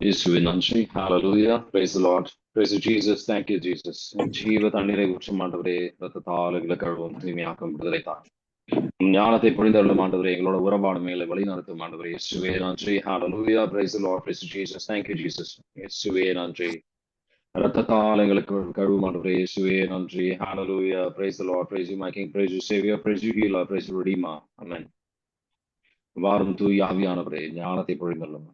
இயேசுவின் நன்றி ஹalleluya praise the lord praise you jesus thank you jesus ஜீவ தண்ணீரை ஊற்றும் ஆண்டவரே ரத்தத்தால் எங்களை கழுவும் தூய்மையாக்கும் விடுதலை தான் உம் ஞானத்தை பொழிந்தருளும் ஆண்டவரே எங்களோட உறவாடு மேல வழி நடத்தும் ஆண்டவரே இயேசுவே நன்றி ஹalleluya praise the lord praise you jesus thank you jesus இயேசுவே நன்றி ரத்தத்தால் எங்களுக்கு கழுவும் ஆண்டவரே இயேசுவே நன்றி ஹalleluya praise the lord praise you my king praise you savior praise you healer praise you redeemer amen வாரும் தூய் ஆவியானவரே ஞானத்தை பொழிந்தள்ளும்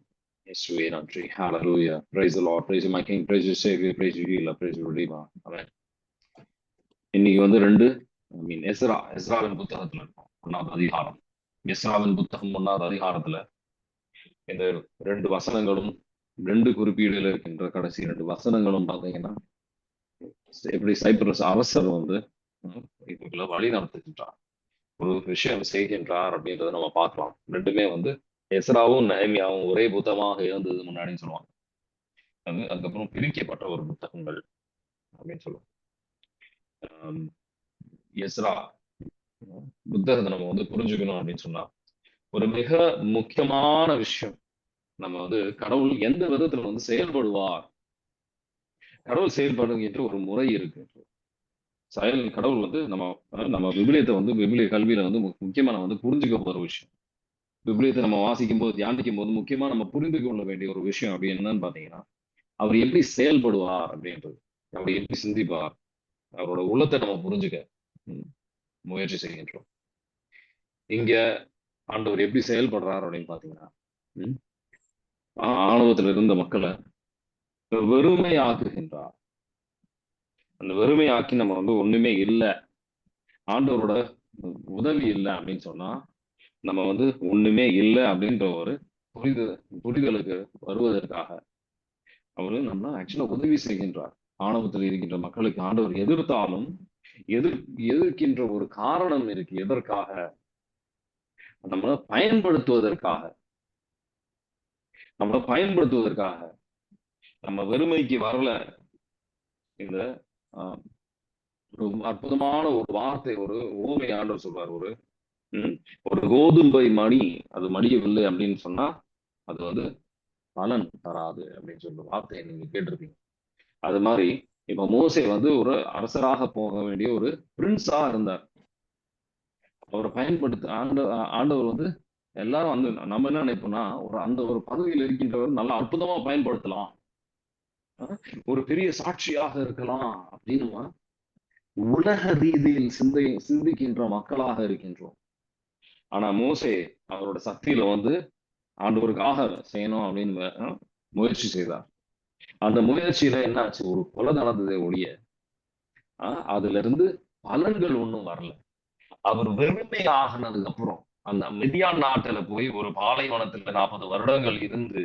இயேசுவே நன்றி ஹalleluya praise the lord. Praise my king. Praise you savior. Praise you healer. Praise you redeemer. Amen. இன்னைக்கு வந்து ரெண்டு ஐ மீன் Ezra எஸ்ராவின் புத்தகத்துல இருக்கும். ஒன்னாவது அதிகாரம். எஸ்ராவின் புத்தகம் ஒன்னாவது அதிகாரத்துல இந்த ரெண்டு வசனங்களும் ரெண்டு குறிப்பீடுல இருக்கின்ற கடைசி ரெண்டு வசனங்களும் பாத்தீங்கன்னா எப்படி சைப்ரஸ் அரசர் வந்து இதுக்குள்ள வழி நடத்துகின்றார். ஒரு விஷயம் செய்கின்றார் அப்படின்றத நம்ம பார்க்கலாம். ரெண்டுமே வந்து எஸ்ராவும் நயமியாவும் ஒரே புத்தகமாக இருந்தது முன்னாடின்னு சொல்லுவாங்க. அது அதுக்கப்புறம் பிரிக்கப்பட்ட ஒரு புத்தகங்கள் அப்படின்னு சொல்லுவோம் எஸ்ரா புத்தகத்தை நம்ம வந்து புரிஞ்சுக்கணும் அப்படின்னு சொன்னா ஒரு மிக முக்கியமான விஷயம். நம்ம வந்து கடவுள் எந்த விதத்துல வந்து செயல்படுவார்? கடவுள் செயல்படுகின்ற ஒரு முறை இருக்கு. செயல் கடவுள் வந்து நம்ம நம்ம விபிலியத்தை வந்து விபிலிய கல்வியில வந்து முக்கியமா நம்ம வந்து புரிஞ்சுக்க போற விஷயம். விபிலியத்தை நம்ம வாசிக்கும் போது தியானிக்கும் போது முக்கியமா நம்ம புரிந்து கொள்ள வேண்டிய ஒரு விஷயம் அப்படி என்னன்னு பாத்தீங்கன்னா அவர் எப்படி செயல்படுவார் அப்படின்றது. அவர் எப்படி சிந்திப்பார். அவரோட உள்ளத்தை நம்ம புரிஞ்சுக்க முயற்சி செய்கின்றோம். இங்க ஆண்டவர் எப்படி செயல்படுறார் அப்படின்னு பாத்தீங்கன்னா ஆணவத்துல இருந்த மக்களை வெறுமையாக்குகின்றார். அந்த வெறுமையாக்கி நம்ம வந்து ஒண்ணுமே இல்லை. ஆண்டவரோட உதவி இல்லை அப்படின்னு சொன்னா நம்ம வந்து ஒண்ணுமே இல்லை அப்படின்ற ஒரு புரிதல் புரிதலுக்கு வருவதற்காக அவரு நம்ம ஆக்சுவலா உதவி செய்கின்றார். ஆணவத்தில் இருக்கின்ற மக்களுக்கு ஆண்டவர் எதிர்த்தாலும் எதிர் எதிர்க்கின்ற ஒரு காரணம் இருக்கு எதற்காக? நம்மளை பயன்படுத்துவதற்காக. நம்மளை பயன்படுத்துவதற்காக. நம்ம வெறுமைக்கு வரல. இந்த அற்புதமான ஒரு வார்த்தை ஒரு ஓமை ஆண்டவர் சொல்வார் ஒரு ஒரு கோதுமை மணி அது மடியவில்லை அப்படின்னு சொன்னா அது வந்து பலன் தராது அப்படின்னு சொல்ற வார்த்தையை நீங்க கேட்டிருப்பீங்க. அது மாதிரி இப்ப மோசே வந்து ஒரு அரசராக போக வேண்டிய ஒரு பிரின்ஸா இருந்தார். அவரை பயன்படுத்த ஆண்ட ஆண்டவர் வந்து எல்லாரும் வந்து நம்ம என்ன நினைப்போம்னா ஒரு அந்த ஒரு பதவியில் இருக்கின்றவர் நல்லா அற்புதமா பயன்படுத்தலாம். ஒரு பெரிய சாட்சியாக இருக்கலாம் அப்படின்னு உலக ரீதியில் சிந்தை சிந்திக்கின்ற மக்களாக இருக்கின்றோம். ஆனா மோசே அவரோட சக்தியில வந்து ஆண்டவருக்காக செய்யணும் அப்படின்னு முயற்சி செய்தார். அந்த முயற்சியில என்னாச்சு? ஒரு கொலை நடந்ததை ஒழிய ஆஹ், அதுல இருந்து பலன்கள் ஒன்றும் வரல. அவர் வெறுமை ஆகினதுக்கு அப்புறம் அந்த மிதியான் நாட்டுல போய் ஒரு பாலைவனத்துல நாற்பது வருடங்கள் இருந்து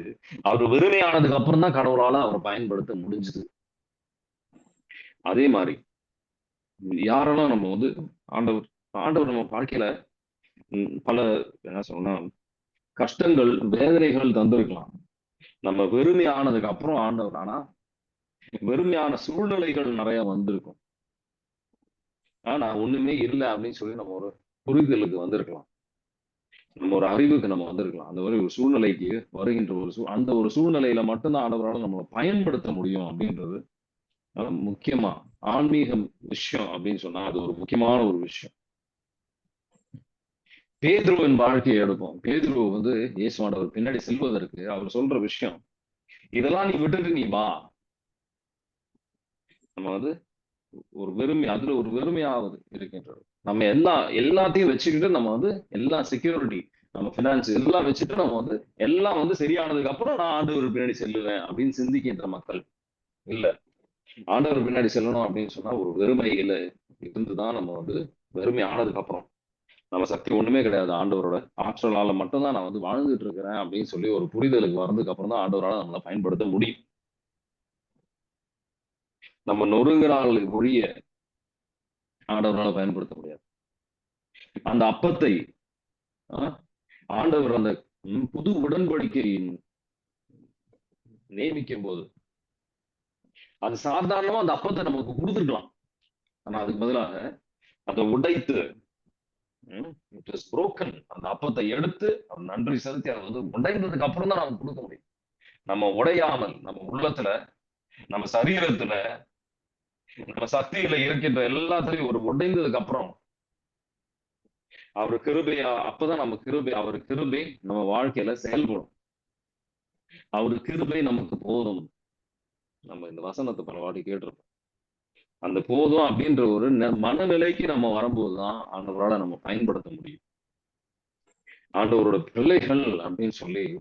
அவர் வெறுமையானதுக்கு அப்புறம் தான் கடவுளால அவர் பயன்படுத்த முடிஞ்சது. அதே மாதிரி யாரெல்லாம் நம்ம வந்து ஆண்டவர் ஆண்டவர் நம்ம வாழ்க்கையில பல என்ன சொன்னா கஷ்டங்கள் வேதனைகள் தந்திருக்கலாம். நம்ம வெறுமையானதுக்கு அப்புறம் ஆண்டவர் ஆனா வெறுமையான சூழ்நிலைகள் நிறைய வந்திருக்கும். ஆனா ஒண்ணுமே இல்லை அப்படின்னு சொல்லி நம்ம ஒரு புரிதலுக்கு வந்திருக்கலாம். நம்ம ஒரு அறிவுக்கு நம்ம வந்திருக்கலாம். அந்த மாதிரி ஒரு சூழ்நிலைக்கு வருகின்ற ஒரு சூ அந்த ஒரு சூழ்நிலையில மட்டும்தான் ஆண்டவரால நம்மளை பயன்படுத்த முடியும் அப்படின்றது முக்கியமா. ஆன்மீக விஷயம் அப்படின்னு சொன்னா அது ஒரு முக்கியமான ஒரு விஷயம். பேதுருவின் வாழ்க்கையை எடுப்போம். பேதுரு வந்து இயேசுவானவர் பின்னாடி செல்வதற்கு அவர் சொல்ற விஷயம் இதெல்லாம் நீ விட்டுட்டு நீ வா. நம்ம வந்து ஒரு வெறுமை அதுல ஒரு வெறுமையாவது இருக்கின்றது. நம்ம எல்லா எல்லாத்தையும் வச்சுக்கிட்டு நம்ம வந்து எல்லா செக்யூரிட்டி நம்ம ஃபினான்ஸ் எல்லாம் வச்சுட்டு நம்ம வந்து எல்லாம் வந்து சரியானதுக்கு அப்புறம் நான் ஆண்டவர் பின்னாடி செல்லுவேன் அப்படின்னு சிந்திக்கின்ற மக்கள். இல்ல. ஆண்டவர் பின்னாடி செல்லணும் அப்படின்னு சொன்னா ஒரு வெறுமையில இருந்துதான் நம்ம வந்து வெறுமை ஆனதுக்கு அப்புறம். நம்ம சக்தி ஒண்ணுமே கிடையாது ஆண்டவரோட. ஆற்றலால மட்டும்தான் நான் வந்து வாழ்ந்துட்டு இருக்கிறேன் அப்படின்னு சொல்லி ஒரு புரிதலுக்கு வர்றதுக்கு அப்புறம் தான் ஆண்டவரால நம்மளை பயன்படுத்த முடியும். நம்ம நொறுங்குறாளுக்கு ஒழிய ஆண்டவரால் பயன்படுத்த முடியாது. அந்த அப்பத்தை ஆண்டவர் அந்த புது உடன்படிக்கையின் நியமிக்கும் போது அது சாதாரணமா அந்த அப்பத்தை நமக்கு கொடுத்துருக்கலாம். ஆனா அதுக்கு பதிலாக அதை உடைத்து இட் இஸ் புரோக்கன் அந்த அப்பத்தை எடுத்து நன்றி செலுத்தி அதை வந்து உடைந்ததுக்கு அப்புறம் தான் நம்ம கொடுக்க முடியும். நம்ம உடையாமல் நம்ம உள்ளத்துல நம்ம சரீரத்துல நம்ம சக்தியில இருக்கின்ற எல்லாத்துலயும் ஒரு உடைந்ததுக்கு அப்புறம் அவர் கிருபையா அப்பதான் நம்ம கிருபை அவர் கிருபை நம்ம வாழ்க்கையில செயல்படும். அவர் கிருபை நமக்கு போதும். நம்ம இந்த வசனத்தை பல வாட்டி கேட்டிருப்போம். அந்த போதும் அப்படின்ற ஒரு மனநிலைக்கு நம்ம வரும்போதுதான் ஆண்டவரால நம்ம பயன்படுத்த முடியும். ஆண்டவரோட பிள்ளைகள் அப்படின்னு சொல்லி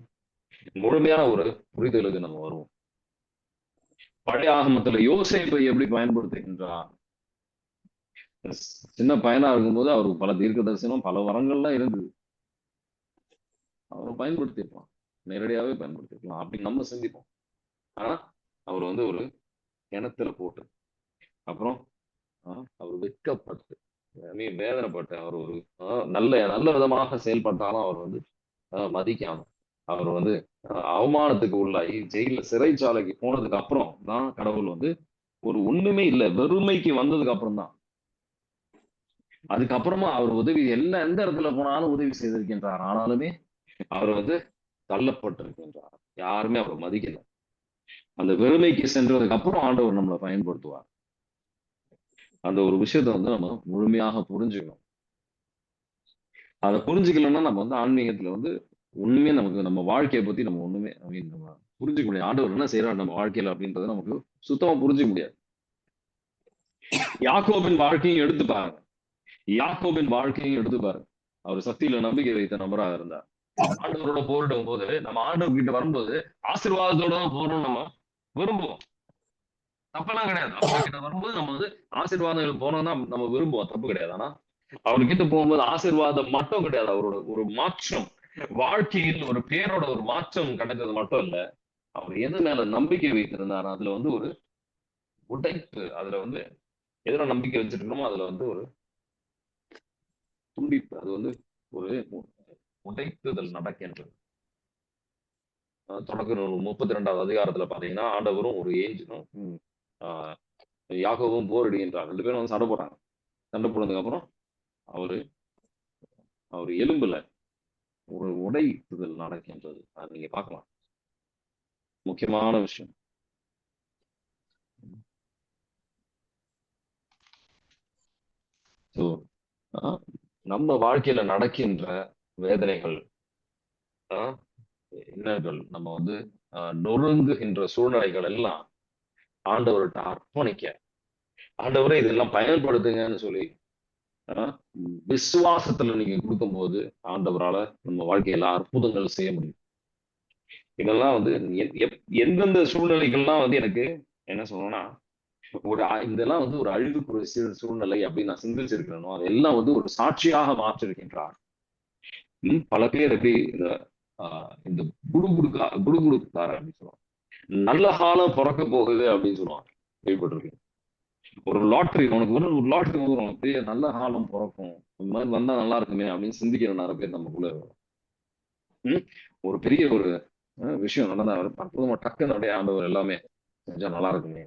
முழுமையான ஒரு புரிதலுக்கு நம்ம வருவோம். பழைய ஆகமத்துல யோசிப்பை எப்படி பயன்படுத்துகின்றார்? சின்ன பையனா இருக்கும்போது அவருக்கு பல தீர்க்க தரிசனம் பல வரங்கள்லாம் இருந்தது. அவரை பயன்படுத்திருக்கலாம் நேரடியாவே பயன்படுத்திருக்கலாம் அப்படின்னு நம்ம சிந்திப்போம். ஆனா அவர் வந்து ஒரு கிணத்துல போட்டு அப்புறம் அவர் வெட்கப்பட்டு வேதனைப்பட்டு அவர் ஒரு நல்ல நல்ல விதமாக செயல்பட்டாலும் அவர் வந்து மதிக்காம அவர் வந்து அவமானத்துக்கு உள்ளாகி ஜெயில சிறைச்சாலைக்கு போனதுக்கு அப்புறம் தான் கடவுள் வந்து ஒரு ஒண்ணுமே இல்லை வெறுமைக்கு வந்ததுக்கு அப்புறம் தான். அதுக்கப்புறமா அவர் உதவி எல்லா எந்த இடத்துல போனாலும் உதவி செய்திருக்கின்றார். ஆனாலுமே அவர் வந்து தள்ளப்பட்டிருக்கின்றார். யாருமே அவரை மதிக்கல. அந்த வெறுமைக்கு சென்றதுக்கு அப்புறம் ஆண்டவர் நம்மளை பயன்படுத்துவார். அந்த ஒரு விஷயத்த வந்து நம்ம முழுமையாக புரிஞ்சுக்கணும். அதை புரிஞ்சுக்கலன்னா நம்ம வந்து ஆன்மீகத்துல வந்து ஒண்ணுமே நமக்கு நம்ம வாழ்க்கையை பத்தி நம்ம ஒண்ணுமே நம்ம புரிஞ்சுக்க முடியாது. ஆண்டவர் என்ன செய்யறாரு நம்ம வாழ்க்கையில அப்படின்றத நமக்கு சுத்தமா புரிஞ்சுக்க முடியாது. யாக்கோபின் வாழ்க்கையும் எடுத்து பாருங்க. யாக்கோபின் வாழ்க்கையும் எடுத்து பாருங்க. அவர் சக்தியில நம்பிக்கை வைத்த நபரா இருந்தார். ஆண்டவரோட போரிடும் போது நம்ம ஆண்டவர் கிட்ட வரும்போது ஆசீர்வாதத்தோட போறோம் நம்ம விரும்புவோம். தப்பெல்லாம் கிடையாது. அப்பா கிட்ட வரும்போது நம்ம வந்து ஆசீர்வாதங்கள் போனோம்னா நம்ம விரும்புவோம். தப்பு கிடையாது. ஆனா அவர்கிட்ட போகும்போது ஆசீர்வாதம் மட்டும் கிடையாது. அவரோட ஒரு மாற்றம். வாழ்க்கையில் ஒரு பேரோட ஒரு மாற்றம் கிடைச்சது மட்டும் இல்ல. அவர் எது மேல நம்பிக்கை வைத்திருந்தார் அதுல வந்து ஒரு உடைப்பு அதுல வந்து எதுல நம்பிக்கை வச்சிருக்கணுமோ அதுல வந்து ஒரு துண்டிப்பு அது வந்து ஒரு உடைத்துதல் நடக்கின்றது. தொடக்க முப்பத்தி ரெண்டாவது அதிகாரத்துல பாத்தீங்கன்னா ஆண்டவரும் ஒரு ஏஞ்சினும் ஆஹ் யாகவும் போரடிகின்றார் ரெண்டு பேரும் வந்து சண்டை போடுறாங்க சண்டை போனதுக்கு அப்புறம் அவரு அவர் எலும்புல ஒரு உடைப்புதல் நடக்கின்றது அது நீங்க பார்க்கலாம். முக்கியமான விஷயம். ஸோ நம்ம வாழ்க்கையில நடக்கின்ற வேதனைகள் இன்னல்கள் நம்ம வந்து நொறுங்குகின்ற சூழ்நிலைகள் எல்லாம் ஆண்டவர்கிட்ட அர்ப்பணிக்க ஆண்டவரை இதெல்லாம் பயன்படுத்துங்கன்னு சொல்லி விசுவாசத்துல நீங்க கொடுக்கும் போது ஆண்டவரால நம்ம வாழ்க்கையில அற்புதங்கள் செய்ய முடியும். இதெல்லாம் வந்து எந்தெந்த சூழ்நிலைகள்லாம் வந்து எனக்கு என்ன சொல்லணும்னா ஒரு இதெல்லாம் வந்து ஒரு அழிவுக்குரிய சூழ்நிலை அப்படின்னு நான் சிந்திச்சிருக்கிறேனோ அதெல்லாம் வந்து ஒரு சாட்சியாக மாற்றிருக்கின்றார். பல பேர் எப்படி இந்த இந்த குடுகுடுக்கா குடுகுடுக்கார அப்படின்னு சொல்லுவாங்க. நல்ல காலம் பிறக்க போகுது அப்படின்னு சொல்லுவாங்க. கேள்விப்பட்டிருக்கேன் ஒரு லாட்ரி உனக்கு ஒரு ஒரு லாட்ரி உனக்கு பெரிய நல்ல காலம் பிறக்கும். இந்த மாதிரி வந்தா நல்லா இருக்குமே அப்படின்னு சிந்திக்கிற நிறைய பேர் நமக்குள்ள உம் ஒரு பெரிய ஒரு விஷயம் நடந்தா அற்புதமா டக்குன்னு அப்படியே ஆண்டவர் எல்லாமே செஞ்சா நல்லா இருக்குமே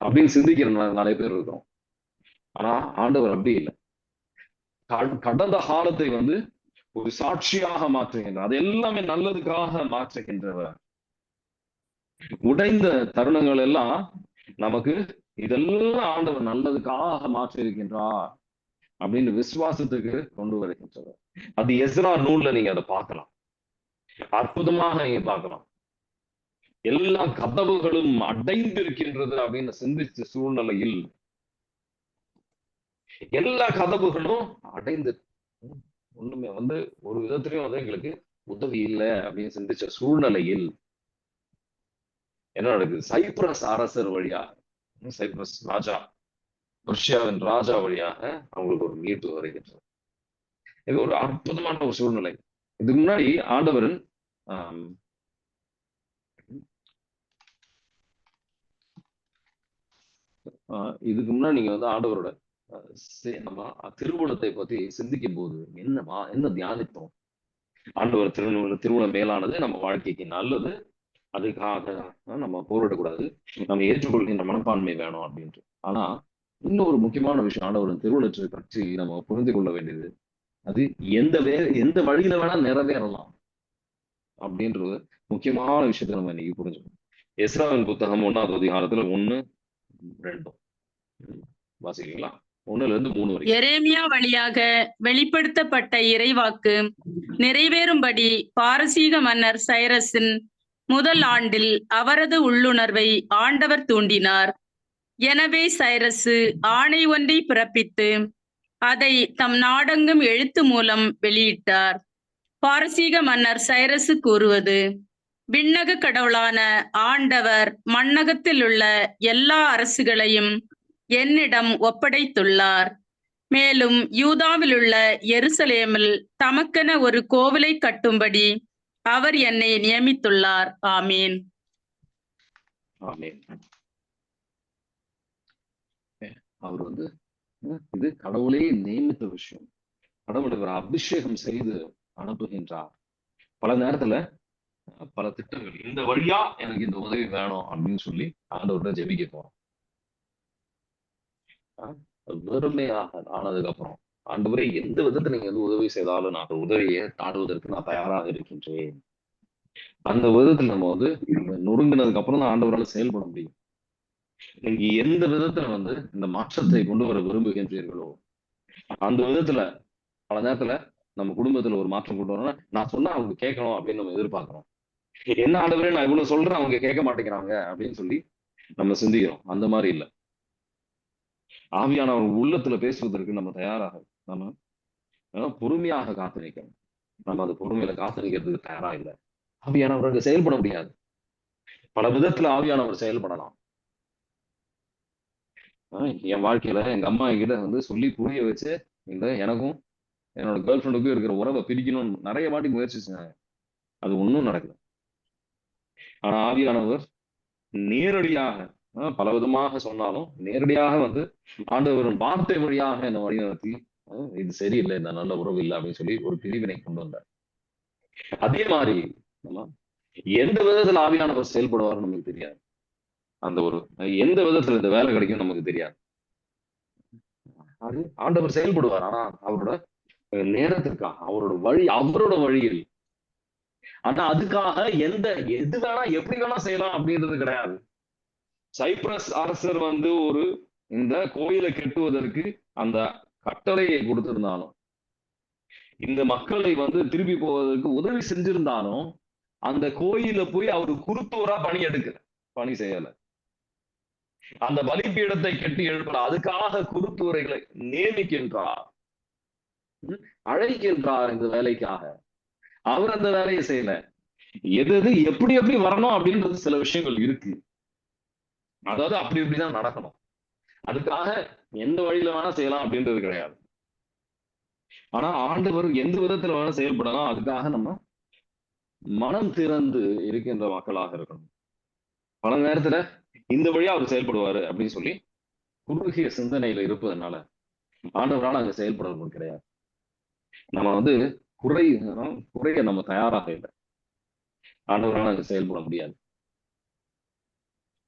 அப்படின்னு சிந்திக்கிற நிறைய பேர் இருக்கிறோம் ஆனா ஆண்டவர் அப்படி இல்லை. கடந்த காலத்தை வந்து ஒரு சாட்சியாக மாற்றுகின்றார். அது எல்லாமே நல்லதுக்காக மாற்றுகின்றவர். உடைந்த தருணங்கள் எல்லாம் நமக்கு இதெல்லாம் ஆண்டவர் நல்லதுக்காக மாற்றி இருக்கின்றார் அப்படின்னு விசுவாசத்துக்கு கொண்டு வருகின்றவர் அது எஸ்ரா நூல்ல நீங்க அதை பார்க்கலாம். அற்புதமாக நீங்க பார்க்கலாம். எல்லா கதவுகளும் அடைந்திருக்கின்றது அப்படின்னு சிந்திச்ச சூழ்நிலையில் எல்லா கதவுகளும் அடைந்து ஒண்ணுமே வந்து ஒரு விதத்திலையும் வந்து எங்களுக்கு உதவி இல்லை அப்படின்னு சிந்திச்ச சூழ்நிலையில் என்ன நடக்குது? சைப்ரஸ் அரசர் வழியாக சைப்ரஸ் ராஜா ரஷ்யாவின் ராஜா வழியாக அவங்களுக்கு ஒரு மீட்பு வருகின்றது. இது ஒரு அற்புதமான ஒரு சூழ்நிலை. இதுக்கு முன்னாடி ஆண்டவரன் ஆஹ் இதுக்கு முன்னாடி நீங்க வந்து ஆண்டவரோட நம்ம திருமணத்தை பத்தி சிந்திக்கும் போது என்னமா என்ன தியானித்தோம்? ஆண்டவர் திருமண திருமணம் மேலானது நம்ம வாழ்க்கைக்கு நல்லது அதுக்காக நம்ம போரிடக்கூடாது. நம்ம ஏற்றுக்கொள்கின்ற மனப்பான்மை வேணும் அப்படின்ட்டு. ஆனா இன்னொரு முக்கியமான விஷயம் ஆண்டவரின் திருமணத்தை பற்றி நம்ம புரிந்து கொள்ள வேண்டியது அது எந்த வே எந்த வழியில வேணா நிறைவேறலாம் அப்படின்றது முக்கியமான விஷயத்தை நம்ம இன்னைக்கு புரிஞ்சுக்கணும். எஸ்ராவின் புத்தகம் ஒன்னாவது அதிகாரத்துல ஒண்ணு ரெண்டும் வாசிக்கலாம் ஒண்ணுல இருந்து மூணு வரைக்கும். எரேமியா வழியாக வெளிப்படுத்தப்பட்ட இறைவாக்கு நிறைவேறும்படி பாரசீக மன்னர் சைரஸின் முதல் ஆண்டில் அவரது உள்ளுணர்வை ஆண்டவர் தூண்டினார். எனவே சைரசு ஆணை ஒன்றை பிறப்பித்து அதை தம் நாடெங்கும் எழுத்து மூலம் வெளியிட்டார். பாரசீக மன்னர் சைரசு கூறுவது விண்ணக கடவுளான ஆண்டவர் மண்ணகத்தில் உள்ள எல்லா அரசுகளையும் என்னிடம் ஒப்படைத்துள்ளார். மேலும் யூதாவில் உள்ள எருசலேமில் தமக்கென ஒரு கோவிலை கட்டும்படி அவர் என்னை நியமித்துள்ளார். ஆமீன். அவர் வந்து இது கடவுளே நியமித்த விஷயம். கடவுள் இவர் அபிஷேகம் செய்து அனுப்புகின்றார். பல நேரத்துல பல திட்டங்கள் இந்த வழியா எனக்கு இந்த உதவி வேணும் அப்படின்னு சொல்லி ஆண்டவர்கிட்ட ஜெபிக்க போறோம். வெறுமையாக ஆனதுக்கு அப்புறம் ஆண்டவரே எந்த விதத்துல நீங்க வந்து உதவி செய்தாலும் நான் அந்த உதவியை நாடுவதற்கு நான் தயாராக இருக்கின்றேன். அந்த விதத்துல நம்ம வந்து நொறுங்கினதுக்கு அப்புறம் தான் ஆண்டவரால் செயல்பட முடியும். நீங்க எந்த விதத்துல வந்து இந்த மாற்றத்தை கொண்டு வர விரும்புகின்றீர்களோ அந்த விதத்துல பல நேரத்துல நம்ம குடும்பத்துல ஒரு மாற்றம் கொண்டு வரணும்னா நான் சொன்னா அவங்க கேட்கணும் அப்படின்னு நம்ம எதிர்பார்க்கிறோம். என்ன ஆண்டவரே நான் இவ்வளவு சொல்றேன் அவங்க கேட்க மாட்டேங்கிறாங்க அப்படின்னு சொல்லி நம்ம சிந்திக்கிறோம். அந்த மாதிரி இல்ல. ஆவியானவர் உள்ளத்துல பேசுவதற்கு நம்ம தயாராக ஆமா பொறுமையாக காத்து நிற்கணும் நம்ம அது பொறுமையில காத்து நிற்கிறதுக்கு தயாரா இல்லை. ஆவியானவர் செயல்பட முடியாது. பல விதத்துல ஆவியானவர் செயல்படலாம். ஆஹ் என் வாழ்க்கையில எங்க அம்மா என்கிட்ட வந்து சொல்லி புரிய வச்சு இந்த எனக்கும் என்னோட கேர்ள் ஃப்ரெண்டுக்கும் இருக்கிற உறவை பிரிக்கணும்னு நிறைய வாட்டி முயற்சி செஞ்சாங்க அது ஒண்ணும் நடக்கல. ஆனா ஆவியானவர் நேரடியாக ஆஹ் பல விதமாக சொன்னாலும் நேரடியாக வந்து ஆண்டவரின் வார்த்தை வழியாக என்னை வழிநடத்தி இது சரியில்லை இந்த நல்ல உறவு இல்லை அப்படின்னு சொல்லி ஒரு பிரிவினை கொண்டு வந்தார். அதே மாதிரி எந்த விதத்துல ஆவியானவர் செயல்படுவார்னு நமக்கு தெரியாது. அந்த ஒரு எந்த விதத்துல இந்த வேலை கிடைக்கும் நமக்கு தெரியாது. அது ஆண்டவர் செயல்படுவார் ஆனா அவரோட நேரத்திற்காக அவரோட வழி அவரோட வழியில். ஆனா அதுக்காக எந்த எது வேணா எப்படி வேணா செய்யலாம் அப்படின்றது கிடையாது. சைப்ரஸ் அரசர் வந்து ஒரு இந்த கோயிலை கெட்டுவதற்கு அந்த கட்டளையை கொடுத்திருந்தாலும் இந்த மக்களை வந்து திருப்பி போவதற்கு உதவி செஞ்சிருந்தாலும் அந்த கோயில போய் அவர் குருத்தூரா பணி எடுக்கல பணி செய்யல. அந்த பலிப்பீடத்தை கட்டி எழுப்பல அதுக்காக குருத்தூரைகளை நியமிக்கின்றார். அழைக்கின்றார் இந்த வேலைக்காக. அவர் அந்த வேலையை செய்யல. எது எது எப்படி எப்படி வரணும் அப்படின்றது சில விஷயங்கள் இருக்கு. அதாவது அப்படி இப்படிதான் நடக்கணும். அதுக்காக எந்த வழியில வேணா செய்யலாம் அப்படின்றது கிடையாது. ஆனா ஆண்டவர் எந்த விதத்துல வேணா செயல்படலாம் அதுக்காக நம்ம மனம் திறந்து இருக்கின்ற மக்களாக இருக்கணும். பல நேரத்துல இந்த வழியா அவர் செயல்படுவாரு அப்படின்னு சொல்லி குறுகிய சிந்தனையில இருப்பதனால ஆண்டவரால் அங்க செயல்படுறது கிடையாது. நம்ம வந்து குறை குறைய நம்ம தயாராக இல்லை. ஆண்டவரால் அங்க செயல்பட முடியாது.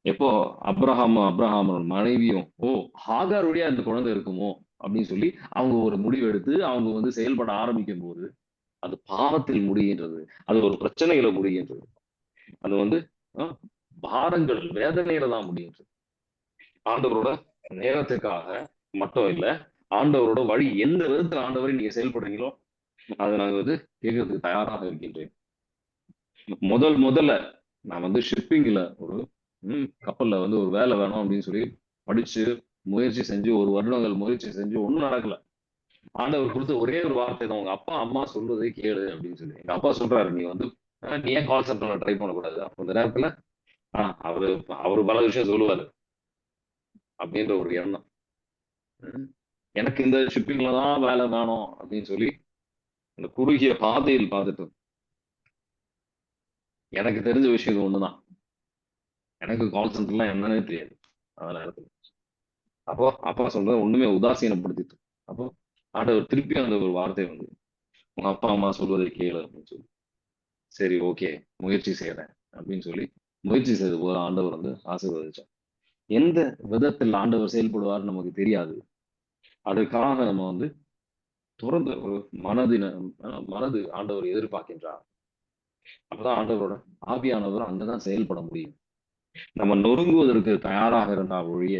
எப்போ? அப்ரஹாம் அப்ரஹாமோட மனைவியும் ஓ ஹாகாருடைய அந்த குழந்தை இருக்குமோ? அப்படின்னு சொல்லி அவங்க ஒரு முடிவு எடுத்து அவங்க வந்து செயல்பட ஆரம்பிக்கும் போது அது பாவத்தில் முடிகின்றது. அது ஒரு பிரச்சனையில முடிகின்றது. அது வந்து பாரங்கள் வேதனையில தான் முடிகின்றது. ஆண்டவரோட நேரத்துக்காக மட்டும் இல்ல ஆண்டவரோட வழி எந்த விதத்துல ஆண்டவரை நீங்க செயல்படுறீங்களோ அதை நாங்க வந்து கேட்கறதுக்கு தயாராக இருக்கின்றேன். முதல் முதல்ல நான் வந்து ஷிப்பிங்ல ஒரு கப்பல்ல வந்து ஒரு வேலை வேணும் அப்படின்னு சொல்லி படிச்சு முயற்சி செஞ்சு ஒரு வருடங்கள் முயற்சி செஞ்சு ஒண்ணும் நடக்கல. ஆண்டவர் கொடுத்த ஒரே ஒரு வார்த்தை தான் உங்க அப்பா அம்மா சொல்றதை கேளு அப்படின்னு சொல்லி. எங்க அப்பா சொல்றாரு நீ வந்து நீ ஏன் கால் சென்டர்ல ட்ரை பண்ணக்கூடாது? அப்ப இந்த நேரத்துல ஆஹ் அவரு அவரு பல விஷயம் சொல்லுவாரு. அப்படின்ற ஒரு எண்ணம். எனக்கு இந்த ஷிப்பிங்ல தான் வேலை வேணும் அப்படின்னு சொல்லி அந்த குறுகிய பாதையில் பார்த்துட்டு எனக்கு தெரிஞ்ச விஷயம் இது ஒண்ணுதான். எனக்கு கால் சென்டர்லாம் என்னன்னே தெரியாது. அந்த நேரத்துல. அப்போ அப்பா சொல்றது ஒண்ணுமே உதாசீனப்படுத்திட்டு அப்போ ஆண்டவர் திருப்பி அந்த ஒரு வார்த்தை வந்து உங்க அப்பா அம்மா சொல்வதை கேளு அப்படின்னு சொல்லி. சரி ஓகே முயற்சி செய்யறேன் அப்படின்னு சொல்லி முயற்சி செய்த போது ஆண்டவர் வந்து ஆசீர்வதிச்சார். எந்த விதத்தில் ஆண்டவர் செயல்படுவார் நமக்கு தெரியாது. அதுக்காக நம்ம வந்து துறந்த ஒரு மனதின மனது ஆண்டவர் எதிர்பார்க்கின்றார். அப்பதான் ஆண்டவரோட ஆவியானவர் அங்கதான் செயல்பட முடியும். நம்ம நொறுங்குவதற்கு தயாராக இருந்தால் ஒழிய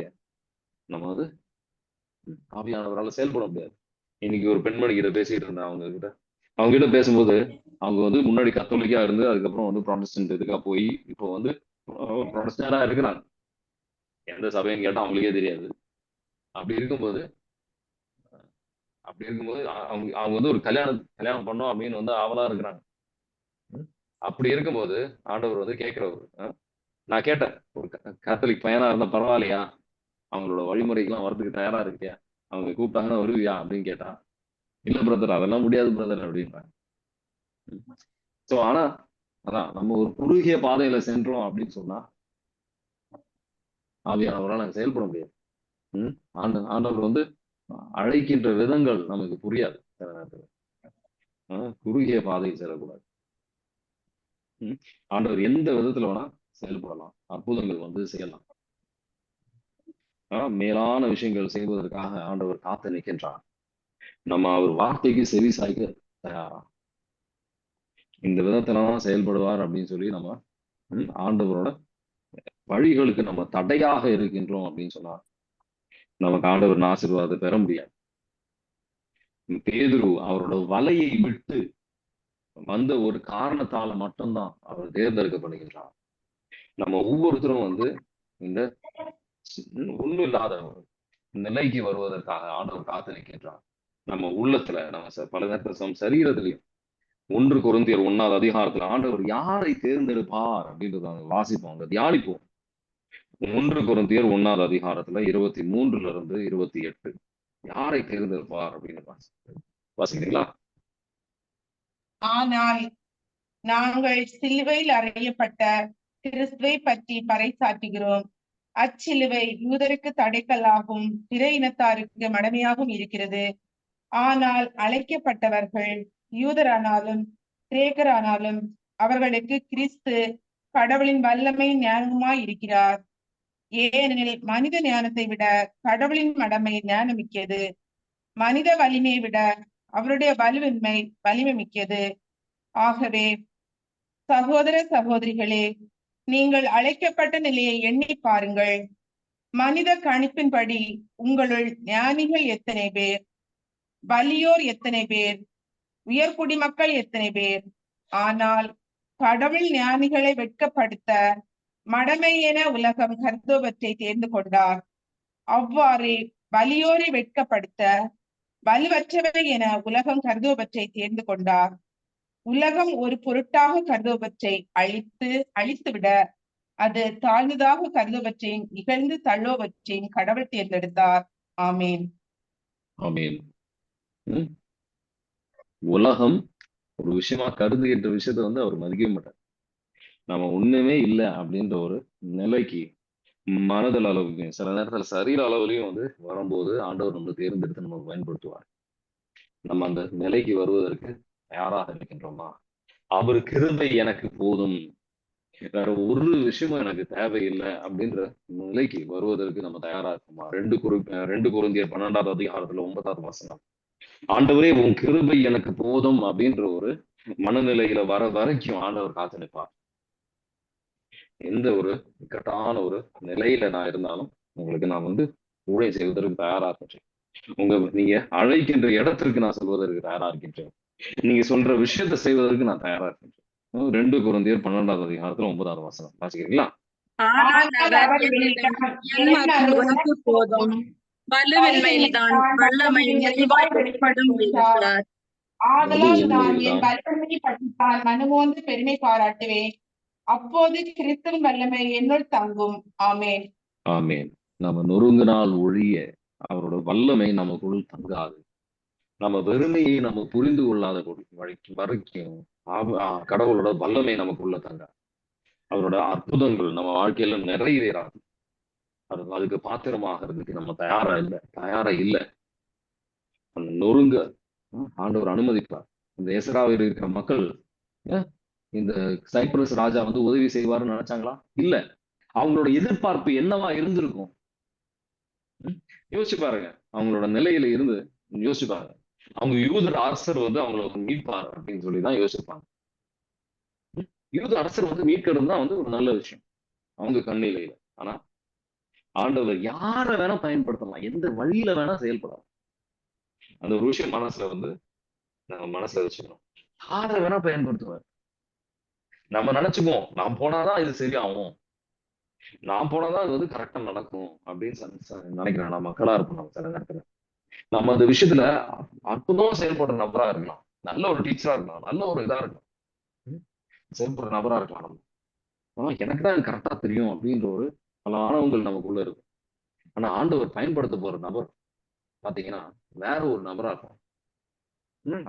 நம்ம வந்து ஆவியானவரால் செயல்பட முடியாது. இன்னைக்கு ஒரு பெண்மணி கிட்ட பேசிட்டு இருந்தேன் அவங்க கிட்ட. அவங்க கிட்ட பேசும்போது அவங்க வந்து முன்னாடி கத்தோலிக்கா இருந்து அதுக்கப்புறம் வந்து ப்ராடஸ்டன்ட் இதுக்கா போய் இப்போ வந்து ப்ராட்டஸ்டண்டா இருக்கிறாங்க. எந்த சபைன்னு கேட்டா அவங்களுக்கே தெரியாது. அப்படி இருக்கும்போது அப்படி இருக்கும்போது அவங்க அவங்க வந்து ஒரு கல்யாணம் கல்யாணம் பண்ணோம் அப்படின்னு வந்து ஆவலா இருக்கிறாங்க. அப்படி இருக்கும்போது ஆண்டவர் வந்து கேட்கிறவர் நான் கேட்டேன் ஒரு க- கேத்தலிக் பையனா இருந்தா பரவாயில்லையா? அவங்களோட வழிமுறைக்கெல்லாம் வரதுக்கு தயாரா இருக்கியா? அவங்க கூப்பிட்டாங்கன்னா வருவியா? அப்படின்னு கேட்டான். இல்ல பிரதர் அதெல்லாம் முடியாது பிரதர் அப்படின்றாங்க. சோ ஆனா அதான் நம்ம ஒரு குறுகிய பாதையில சென்றோம் அப்படின்னு சொன்னா ஆவியானவரால் நாங்க செயல்பட முடியாது. உம் ஆண்ட ஆண்டவர் வந்து அழைக்கின்ற விதங்கள் நமக்கு புரியாது சில நேரத்துல. குறுகிய பாதையில் செல்லக்கூடாது. ஆண்டவர் எந்த விதத்துல வேணா செயல்படலாம். அற்புதங்கள் வந்து செய்யலாம். ஆனா மேலான விஷயங்கள் செய்வதற்காக ஆண்டவர் காத்து நிற்கின்றார். நம்ம அவர் வார்த்தைக்கு செவி சாய்க்க தயாரா? இந்த விதத்துலதான் செயல்படுவார் அப்படின்னு சொல்லி நம்ம ஆண்டவரோட வழிகளுக்கு நம்ம தடையாக இருக்கின்றோம் அப்படின்னு சொன்னா நமக்கு ஆண்டவர் ஆசீர்வாதத்தை பெற முடியாது. பேதுரு அவரோட வலையை விட்டு வந்த ஒரு காரணத்தால மட்டும்தான் அவர் தேர்ந்தெடுக்கப்படுகின்றார். நம்ம ஒவ்வொருத்தரும் வந்து இந்த ஒண்ணும் இல்லாத நிலைக்கு வருவதற்காக ஆண்டவர் காத்து நிற்கின்றார் நம்ம உள்ளத்துல நம்ம பல நேரத்தில் சரீரத்திலையும் ஒன்று குருந்தியர் ஒன்னாவது அதிகாரத்துல ஆண்டவர் யாரை தேர்ந்தெடுப்பார் அப்படின்றத வாசிப்போம் அதை தியானிப்போம். ஒன்று குருந்தியர் ஒன்னாவது அதிகாரத்துல இருபத்தி மூன்றுல இருந்து இருபத்தி எட்டு. யாரை தேர்ந்தெடுப்பார் அப்படின்னு வாசிக்கிறீங்களா? ஆனால் நாங்கள் சிலுவையில் அறையப்பட்ட கிறிஸ்துவை பற்றி பறைசாற்றுகிறோம். அச்சிலுவை யூதருக்கு தடைக்கல்லாகும் பிற இனத்தாருக்கு மடமையாகவும் இருக்கிறது. ஆனால் அழைக்கப்பட்டவர்கள் யூதரானாலும் கிரேக்கரானாலும் அவர்களுக்கு கிறிஸ்து கடவுளின் வல்லமை ஞானமாய் இருக்கிறார். ஏனெனில் மனித ஞானத்தை விட கடவுளின் மடமை ஞானமிக்கது. மனித வலிமையை விட அவருடைய வலுவின்மை வலிமை மிக்கது ஆகவே சகோதர சகோதரிகளே நீங்கள் அழைக்கப்பட்ட நிலையை எண்ணி பாருங்கள். மனித கணிப்பின்படி உங்களுள் ஞானிகள் எத்தனை பேர்? வலியோர் எத்தனை பேர்? உயர்குடிமக்கள் எத்தனை பேர்? ஆனால் கடவுள் ஞானிகளை வெட்கப்படுத்த மடமை என உலகம் கர்த்தோபத்தை தேர்ந்து கொண்டார். அவ்வாறே வலியோரை வெட்கப்படுத்த வலுவற்றவை என உலகம் கருதுவற்றை தேர்ந்து கொண்டார். உலகம் ஒரு பொருட்டாக கருதுவற்றை அழித்து அழித்துவிட அது தாழ்ந்ததாக கருதுவற்றையும் இகழ்ந்து தள்ளுவற்றையும் கடவுள் தேர்ந்தெடுத்தார். ஆமேன். ஆமீன். உலகம் ஒரு விஷயமா கருதுகின்ற விஷயத்த வந்து அவர் மதிக்கவே மாட்டார். நம்ம ஒண்ணுமே இல்லை அப்படின்ற ஒரு நிலைக்கு மனதல் அளவுலையும் சில நேரத்துல சரீர அளவுலையும் வந்து வரும்போது ஆண்டவர் நம்மளை தேர்ந்தெடுத்து நமக்கு பயன்படுத்துவார். நம்ம அந்த நிலைக்கு வருவதற்கு தயாராக இருக்கின்றோமா அவர் கிருபை எனக்கு போதும். வேற ஒரு விஷயமும் எனக்கு தேவையில்லை அப்படின்ற நிலைக்கு வருவதற்கு நம்ம தயாரா இருக்கோமா ரெண்டு குரு ரெண்டு குருந்தியர் பன்னெண்டாவது அதிகாரத்துல ஒன்பதாவது வசனம். ஆண்டவரே உன் கிருபை எனக்கு போதும் அப்படின்ற ஒரு மனநிலையில வர வரைக்கும் ஆண்டவர் காத்து நிற்பார். எந்த ஒரு இக்கட்டான ஒரு நிலையில நான் இருந்தாலும் உங்களுக்கு நான் வந்து ஊழியம் செய்வதற்கு தயாரா இருக்கின்றேன். உங்க நீங்க அழைக்கின்ற இடத்திற்கு நான் சொல்வதற்கு தயாரா இருக்கின்றேன். நீங்க சொல்ற விஷயத்தை செய்வதற்கு நான் தயாரா இருக்கின்றேன் உம் ரெண்டு குருந்தியர் பன்னெண்டாவது அதிகாரத்துல ஒன்பதாவது வசனம். வாசிக்கிறீங்களா? போதும். வலுவின்மையில்தான் வல்லமை நிறைவாய் வெளிப்படும் ஆதலால் நான் என் மனமோந்து பெருமை பாராட்டுவேன். அப்போது கிறிஸ்துவின் வல்லமை என்னுள் தங்கும். ஆமேன். ஆமேன். நம்ம நொறுங்கினால் ஒழிய அவரோட வல்லமை நமக்குள் தங்காது. நம்ம வெறுமையை நம்ம புரிந்து கொள்ளாத வழிக்கும் வரைக்கும் கடவுளோட வல்லமை நமக்குள்ள தங்க. அவரோட அற்புதங்கள் நம்ம வாழ்க்கையில நிறைவேறாது. அது அதுக்கு பாத்திரமாகிறதுக்கு நம்ம தயாரா இல்லை தயாரா இல்லை. அந்த நொறுங்க ஆண்டவர் அனுமதிப்பார். இந்த எசராவில் இருக்கிற மக்கள் இந்த சைப்ரஸ் ராஜா வந்து உதவி செய்வாருன்னு நினைச்சாங்களா? இல்ல. அவங்களோட எதிர்பார்ப்பு என்னவா இருந்திருக்கும்? யோசிச்சு பாருங்க. அவங்களோட நிலையில இருந்து யோசிச்சு பாருங்க. அவங்க யூதர் அரசர் வந்து அவங்களை வந்து மீட்பார் அப்படின்னு சொல்லி தான் யோசிப்பாங்க. யூத அரசர் வந்து மீட்கிறது தான் வந்து ஒரு நல்ல விஷயம். அவங்க கண்ணிலையில. ஆனா ஆண்டவர் யார வேணா பயன்படுத்தலாம். எந்த வழியில வேணா செயல்படலாம். அந்த ஒரு விஷயம் மனசுல வந்து நம்ம மனசுல வச்சுக்கணும். யார வேணா பயன்படுத்துவார். நம்ம நினைச்சுக்குவோம் நான் போனாதான் இது சரியாகும். நான் போனாதான் அது வந்து கரெக்டா நடக்கும் அப்படின்னு நினைக்கிறேன். நான் மக்களா இருப்போம் நம்ம சில நேரத்துல. நம்ம அந்த விஷயத்துல அற்புதமா செயல்படுற நபரா இருக்கலாம். நல்ல ஒரு டீச்சரா இருக்கலாம். நல்ல ஒரு இதா இருக்கலாம். செயல்படுற நபரா இருக்கலாம் நம்ம. ஆனா எனக்கு தான் கரெக்டா தெரியும் அப்படின்ற ஒரு பல ஆணவங்கள் நமக்குள்ள இருக்கும். ஆனா ஆண்டவர் பயன்படுத்த போற நபர் பாத்தீங்கன்னா வேற ஒரு நபரா இருக்கும்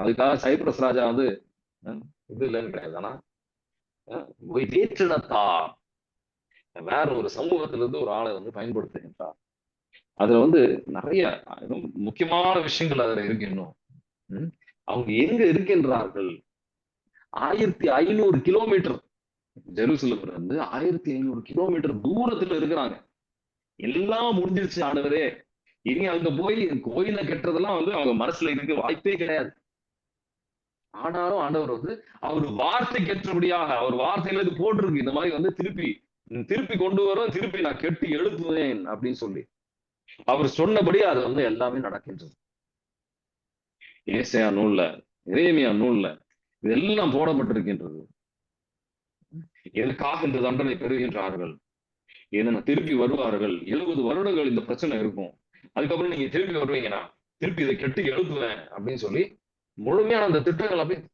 அதுக்காக சைப்ரஸ் ராஜா வந்து இது இல்லைன்னு கிடையாது. ஆனா வேற்றினத்தா வேற ஒரு சமூகத்துல இருந்து ஒரு ஆளை வந்து பயன்படுத்துகின்றார். அதுல வந்து நிறைய முக்கியமான விஷயங்கள் அதுல இருக்கு இன்னும். அவங்க எங்க இருக்கின்றார்கள்? ஆயிரத்தி ஐநூறு கிலோமீட்டர் ஜெருசலம்ல இருந்து ஆயிரத்தி ஐநூறு கிலோமீட்டர் தூரத்துல இருக்கிறாங்க. எல்லாம் முடிஞ்சிருச்சு ஆண்டவரே. இனி அங்க போய் கோயில கட்டுறதெல்லாம் வந்து அவங்க மனசுல இருக்க வாய்ப்பே கிடையாது. ஆனாலும் ஆண்டவர் வந்து அவர் வார்த்தை கெற்றபடியாக அவர் வார்த்தையில இது போட்டிருக்கு. இந்த மாதிரி வந்து திருப்பி திருப்பி கொண்டு வரோம் திருப்பி நான் கெட்டி எழுப்புவேன் அப்படின்னு சொல்லி. அவர் சொன்னபடி அது வந்து எல்லாமே நடக்கின்றது. ஏசையா நூல்ல இறைமையா நூல்ல இதெல்லாம் போடப்பட்டிருக்கின்றது. எதற்காக இந்த தண்டனை பெறுகின்றார்கள்? ஏன்னா திருப்பி வருவார்கள்? எழுபது வருடங்கள் இந்த பிரச்சனை இருக்கும். அதுக்கப்புறம் நீங்க திருப்பி வருவீங்கன்னா திருப்பி இதை கெட்டு எழுதுவேன் அப்படின்னு சொல்லி முழுமையான அந்த திட்டங்கள் அப்படி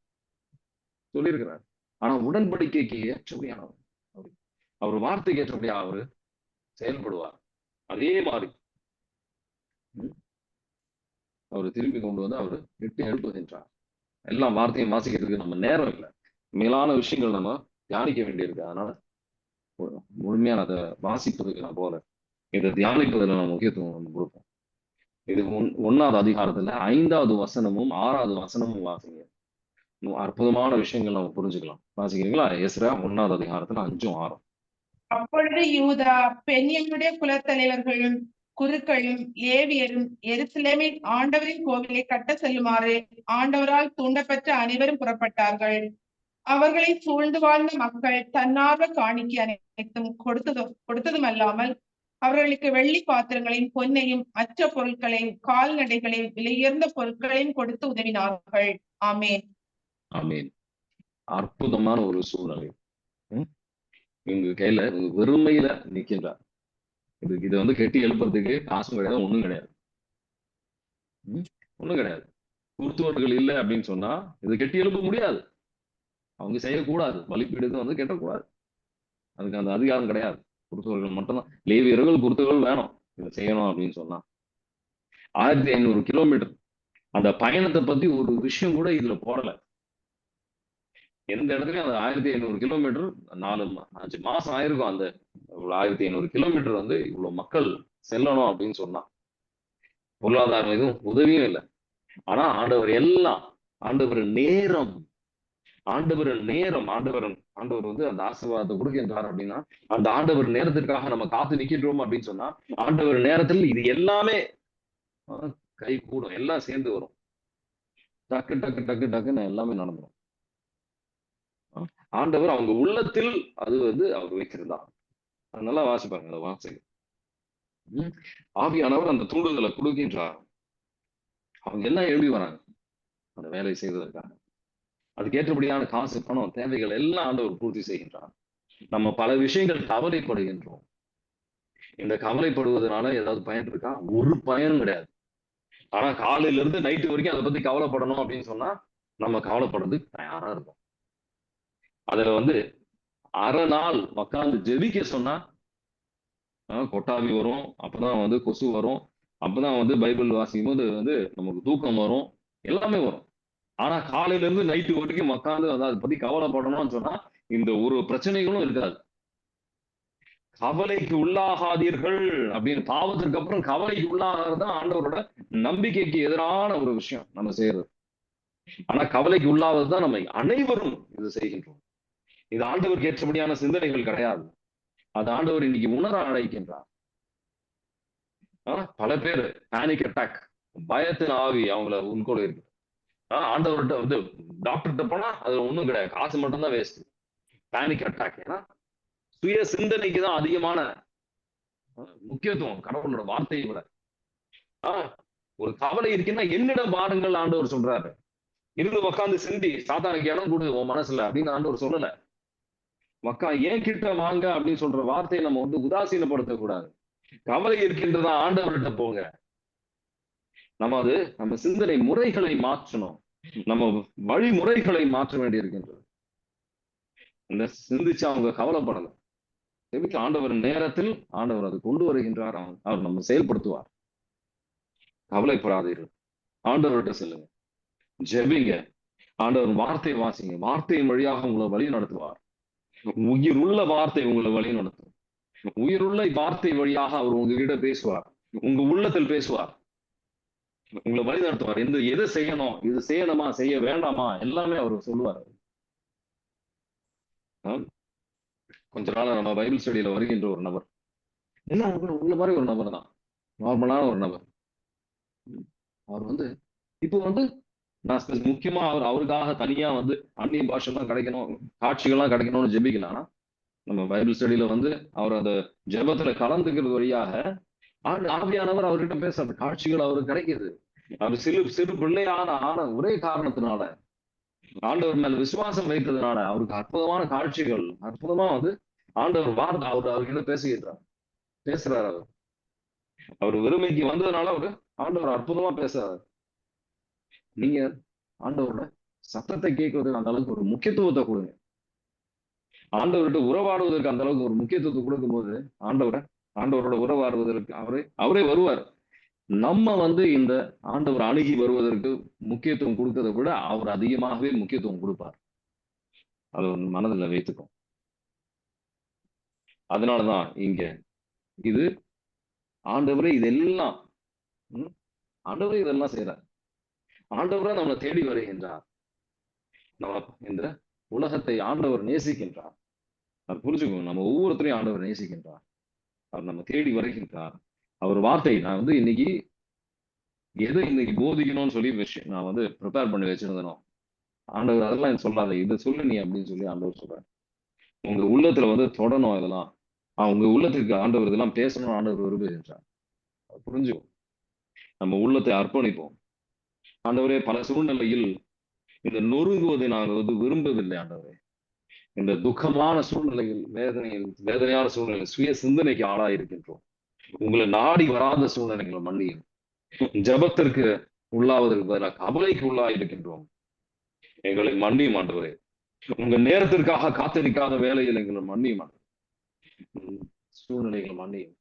சொல்லியிருக்கிறார். ஆனா உடன்படிக்கைக்கு ஏற்றபடியானவர். அவர். வார்த்தைக்கு ஏற்றபடியா அவரு செயல்படுவார். அதே மாதிரி அவர் திருப்பி கொண்டு வந்து அவர் விட்டு எழுப்புகின்றார் எல்லாம் வார்த்தையும் வாசிக்கிறதுக்கு நம்ம நேரம் இல்லை. மேலான விஷயங்கள் நம்ம தியானிக்க வேண்டியிருக்கு. அதனால முழுமையான முழுமையா அதை வாசிப்பதுக்கு நான் போல இதை தியானிப்பதில் நான் முக்கியத்துவம் கொடுப்போம் இது ஒன்- ஒண்ணாவது அதிகாரத்துல ஐந்தாவது வசனமும் ஆறாவது வசனமும் வாசிங்க. அற்புதமான விஷயங்கள் நம்ம புரிஞ்சுக்கலாம். வாசிக்கிறீங்களா? எஸ்ரா ஒண்ணாவது அதிகாரத்துல அஞ்சும் ஆறும். அப்பொழுது யூதா பெண்ணியனுடைய குலத்தலைவர்களும் குருக்களும் லேவியரும் எருசலேமில் ஆண்டவரின் கோவிலை கட்ட செல்லுமாறு ஆண்டவரால் தூண்டப்பட்ட அனைவரும் புறப்பட்டார்கள். அவர்களை சூழ்ந்து வாழ்ந்த மக்கள் தன்னார்வ காணிக்கை அனைத்தும் கொடுத்தது கொடுத்ததும் அல்லாமல் அவர்களுக்கு வெள்ளி பாத்திரங்களையும் பொன்னையும் அச்ச பொருட்களையும் கால்நடைகளையும் விலையுயர்ந்த பொருட்களையும் கொடுத்து உதவினார்கள். ஆமேன். ஆமேன். அற்புதமான ஒரு சூழ்நிலை. ம்? இவங்க கையில வெறுமையில நிக்கின்றார். இது இதை வந்து கெட்டி எழுப்புறதுக்கு காசும் கிடையாது ஒன்றும் கிடையாது. ஒன்றும் கிடையாது. குருத்துவர்கள் இல்லை அப்படின்னு சொன்னா இது கெட்டி எழுப்ப முடியாது. அவங்க செய்யக்கூடாது. பலிப்பீடுக்கு வந்து கெட்டக்கூடாது. அதுக்கு அந்த அதிகாரம் கிடையாது. குருத்துவர்கள் மட்டும்தான். லேவியர்கள் குருத்துவர்கள் வேணும். இதை செய்யணும் அப்படின்னு சொன்னா. ஆயிரத்தி ஐநூறு கிலோமீட்டர் அந்த பயணத்தை பத்தி ஒரு விஷயம் கூட இதுல போடலை. எந்த இடத்துலயும் அந்த ஆயிரத்தி ஐநூறு கிலோமீட்டர் நாலு மா- அஞ்சு மாசம் ஆயிருக்கும் அந்த ஆயிரத்தி ஐநூறு கிலோமீட்டர் வந்து இவ்வளவு மக்கள் செல்லணும் அப்படின்னு சொன்னா. பொருளாதாரம் எதுவும் உதவியும் இல்லை. ஆனா ஆண்டவர் எல்லாம் ஆண்டவர் நேரம் ஆண்டவர் நேரம் ஆண்டவரன் ஆண்டவர் வந்து அந்த ஆசீர்வாதத்தை கொடுக்கின்றார் அப்படின்னா அந்த ஆண்டவர் நேரத்திற்காக நம்ம காத்து நிக்கின்றோம் அப்படின்னு சொன்னா ஆண்டவர் நேரத்தில் இது எல்லாமே கை கூடும் எல்லாம் சேர்ந்து வரும். டக்கு டக்கு டக்கு டக்குன்னு எல்லாமே நடந்துரும். ஆண்டவர் அவங்க உள்ளத்தில் அது வந்து அவர் வைத்திருந்தார் அதனால நல்லா வாசிப்பாங்க அந்த வாசை உம் ஆவியானவர் அந்த தூண்டுதலை கொடுக்கின்றார். அவங்க எல்லாம் எழுதி வராங்க? அந்த வேலையை செய்வதற்காக. அதுக்கு ஏற்றபடியான காசு பணம் தேவைகள் எல்லாம் ஆண்டவர் பூர்த்தி செய்கின்றார். நம்ம பல விஷயங்கள் கவலைப்படுகின்றோம். இந்த கவலைப்படுவதனால ஏதாவது பயன் இருக்கா? ஒரு பயனும் கிடையாது. ஆனா காலையில இருந்து நைட்டு வரைக்கும் அதை பத்தி கவலைப்படணும் அப்படின்னு சொன்னா நம்ம கவலைப்படுறதுக்கு தயாரா இருக்கும் அதுல வந்து அரை நாள் உக்காந்து ஜெபிக்க சொன்னா கொட்டாவி வரும் அப்பதான் வந்து கொசு வரும் அப்பதான் வந்து பைபிள் வாசிக்கும் போது வந்து நமக்கு தூக்கம் வரும் எல்லாமே வரும். ஆனா காலையில இருந்து நைட்டு வரைக்கும் உட்காந்து வந்து அதை பத்தி கவலைப்படணும்னு சொன்னா இந்த ஒரு பிரச்சனைகளும் இருக்காது. கவலைக்கு உள்ளாகாதீர்கள் அப்படின்னு பாவத்திற்கு அப்புறம் கவலைக்கு உள்ளாகாததுதான் ஆண்டவரோட நம்பிக்கைக்கு எதிரான ஒரு விஷயம் நம்ம செய்யறது. ஆனா கவலைக்கு உள்ளாவதுதான் நம்ம அனைவரும் இது செய்கின்றோம். இது ஆண்டவருக்கு ஏற்றபடியான சிந்தனைகள் கிடையாது. அது ஆண்டவர் இன்னைக்கு உணர அழைக்கின்றார். ஆனா பல பேர் பேனிக் அட்டாக் பயத்தின் ஆவி அவங்கள உட்கொள்ள இருக்கு. ஆஹ் ஆண்டவர்கிட்ட வந்து டாக்டர்கிட்ட போனா அது ஒண்ணும் கிடையாது. காசு மட்டும்தான் வேஸ்ட் பேனிக் அட்டாக் ஏன்னா சுய சிந்தனைக்கு தான் அதிகமான முக்கியத்துவம் கடவுளோட வார்த்தையை விட. ஆஹ் ஒரு கவலை இருக்குன்னா என்னிடம் பாருங்கள் ஆண்டவர் சொல்றாரு. இருந்து உக்காந்து சிந்தி சாத்தானுக்கு இடம் கொடு உன் மனசுல அப்படின்னு ஆண்டவர் சொல்லல. மக்கா ஏன் கிட்ட வாங்க அப்படின்னு சொல்ற வார்த்தையை நம்ம வந்து உதாசீனப்படுத்த கூடாது கவலை இருக்கின்றதா ஆண்டவர்கிட்ட போங்க. நம்ம அது நம்ம சிந்தனை முறைகளை மாற்றணும். நம்ம வழிமுறைகளை மாற்ற வேண்டியிருக்கின்றது. இந்த சிந்திச்சு அவங்க கவலைப்படலை எதுக்கு ஆண்டவர் நேரத்தில் ஆண்டவர் அது கொண்டு வருகின்றார். அவர் அவர் நம்ம செயல்படுத்துவார். கவலைப்படாதீர்கள். ஆண்டவர்கிட்ட செல்லுங்க. ஜெபிங்க. ஆண்டவர் வார்த்தை வாசிங்க. வார்த்தையின் வழியாக உங்களை வழி நடத்துவார். உயிருள்ள வார்த்தை உங்களை வழி நடத்தும் உயிருள்ள வார்த்தை வழியாக அவர் உங்ககிட்ட பேசுவார். உங்க உள்ளத்தில் பேசுவார். உங்களை வழி நடத்துவார் எந்த எது செய்யணும் இது செய்யணுமா செய்ய வேண்டாமா எல்லாமே அவர் சொல்லுவார் கொஞ்ச நாள் நம்ம பைபிள் ஸ்டடியில வருகின்ற ஒரு நபர். என்ன உங்க- உங்களை மாதிரி ஒரு நபர் தான் நார்மலான ஒரு நபர். அவர் வந்து இப்போ வந்து நான் முக்கியமா அவர் அவருக்காக தனியா வந்து அந்நிய பாஷெல்லாம் கிடைக்கணும் காட்சிகள்லாம் கிடைக்கணும்னு ஜெபிக்கலாம் ஆனா நம்ம பைபிள் ஸ்டடியில வந்து அவர் அந்த ஜெபத்துல கலந்துக்கிறது வழியாக ஆண்டு ஆவியானவர் அவர்கிட்ட பேச காட்சிகள் அவருக்கு கிடைக்குது. அவர் சிறு சிறு பிள்ளையான ஆன ஒரே காரணத்தினால ஆண்டவர் மேல விசுவாசம் வைத்ததுனால அவருக்கு அற்புதமான காட்சிகள் அற்புதமா வந்து ஆண்டவர் வார்த்தை அவர் அவர்கிட்ட பேசுகிறார் பேசுறாரு அவர். அவர் வெறுமைக்கு வந்ததுனால அவரு ஆண்டவர் அற்புதமா பேசுறாரு. நீங்க ஆண்டவரோட சத்தத்தை கேட்கறதுக்கு அந்த அளவுக்கு ஒரு முக்கியத்துவத்தை கொடுங்க. ஆண்டவர்கிட்ட உறவாடுவதற்கு அந்த அளவுக்கு ஒரு முக்கியத்துவத்தை கொடுக்கும்போது ஆண்டவரை ஆண்டவரோட உறவாடுவதற்கு அவரே அவரே வருவார். நம்ம வந்து இந்த ஆண்டவர் அணுகி வருவதற்கு முக்கியத்துவம் கொடுக்கறதை விட அவர் அதிகமாகவே முக்கியத்துவம் கொடுப்பார். அதை மனதில் வைத்துக்கும் அதனாலதான் இங்க இது ஆண்டவரே இதெல்லாம் ஆண்டவரே இதெல்லாம் செய்யறாரு ஆண்டவரா நம்மளை தேடி வருகின்றார். நம்ம இந்த உலகத்தை ஆண்டவர் நேசிக்கின்றார். அது புரிஞ்சுக்கணும் நம்ம ஒவ்வொருத்தரையும் ஆண்டவர் நேசிக்கின்றார். அவர் நம்ம தேடி வருகின்றார். அவர் வார்த்தை நான் வந்து இன்னைக்கு எதை இன்னைக்கு போதிக்கணும்னு சொல்லி விஷயம் நான் வந்து ப்ரிப்பேர் பண்ணி வச்சிருந்தேனோ ஆண்டவர் அதெல்லாம் சொல்லாத இதை சொல்லு நீ அப்படின்னு சொல்லி ஆண்டவர் சொல்றாரு. உங்க உள்ளத்துல வந்து தொடணும் இதெல்லாம். அவங்க உங்க உள்ளத்துக்கு ஆண்டவர் இதெல்லாம் பேசணும் ஆண்டவர் விரும்புகின்றார். புரிஞ்சுக்கும் நம்ம உள்ளத்தை அர்ப்பணிப்போம். ஆண்டவரே பல சூழ்நிலையில் இந்த நொறுங்குவதை நாங்கள் வந்து விரும்பவில்லை ஆண்டவரே. இந்த துக்கமான சூழ்நிலையில் வேதனையில் வேதனையான சூழ்நிலையில் சுய சிந்தனைக்கு ஆளாயிருக்கின்றோம். உங்களை நாடி வராத சூழ்நிலைகளை மன்னியும். ஜபத்திற்கு உள்ளாவதற்கு பதிலாக கவலைக்கு உள்ளாயிருக்கின்றோம். எங்களை மன்னியும் ஆண்டவரே. உங்க நேரத்திற்காக காத்திருக்காத வேலையில் எங்களை மன்னியும் உம் சூழ்நிலைகளை மன்னியும்.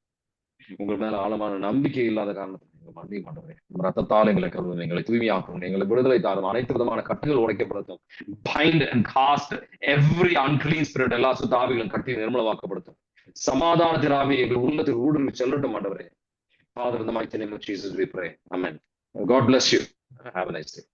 உங்கள் மேல ஆழமான நம்பிக்கை இல்லாத காரணத்தை எங்களை மன்னியும் ஆண்டவரே உம் ரத்தத்தால் எங்களை கருவும் எங்களை தூய்மையாக்கும் எங்களை விடுதலை தாரும் அனைத்து விதமான கட்டுகள் உடைக்கப்படுத்தும் bind and cast every unclean spirit எல்லா சுத்தாவிகளும் கட்டி நிர்மலமாக்கப்படுத்தும் சமாதானத்தின் ஆவி எங்கள் உள்ளத்தில் ஊடுருவி செல்லட்டும் ஆண்டவரே Father, in the mighty name of Jesus, we pray. Amen. God bless you. Have a nice day.